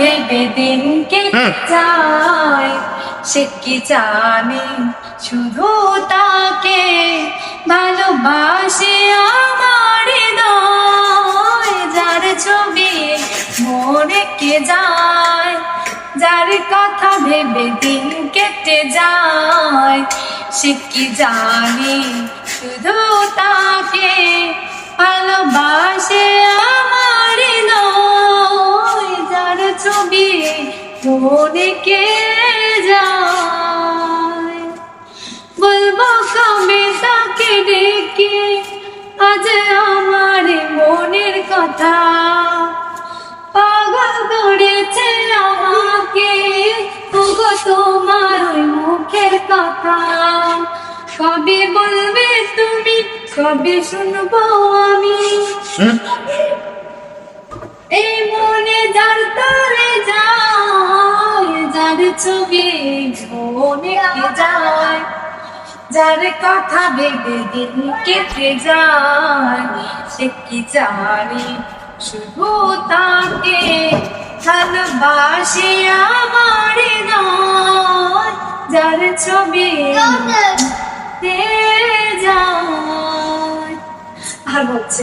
ভেবে দিন কেটে যায় সে কি জানে? শুধু তাকে ভালোবাসে আমার যার ছবি মনে কে যায়? যার কথা ভেবে দিন কেটে যায়। সে কি জানে? শুধু তাকে মনে কে যায়? বলব কবে তাকে ডেকে আজ আমার মনের কথা। পাগল করেছে আমাকে ওগো তোমার ওই মুখের কথা। কবে বলবে তুমি কবে শুনব আমি। এই মনে যার যায় যার ছবি মনে যায়? যার কথা ভেবে দিন কেটে যায় সে কি জানে? শুধু তাকে ভালোবাসে আমার নয় যার ছবি যায়। আর বলছে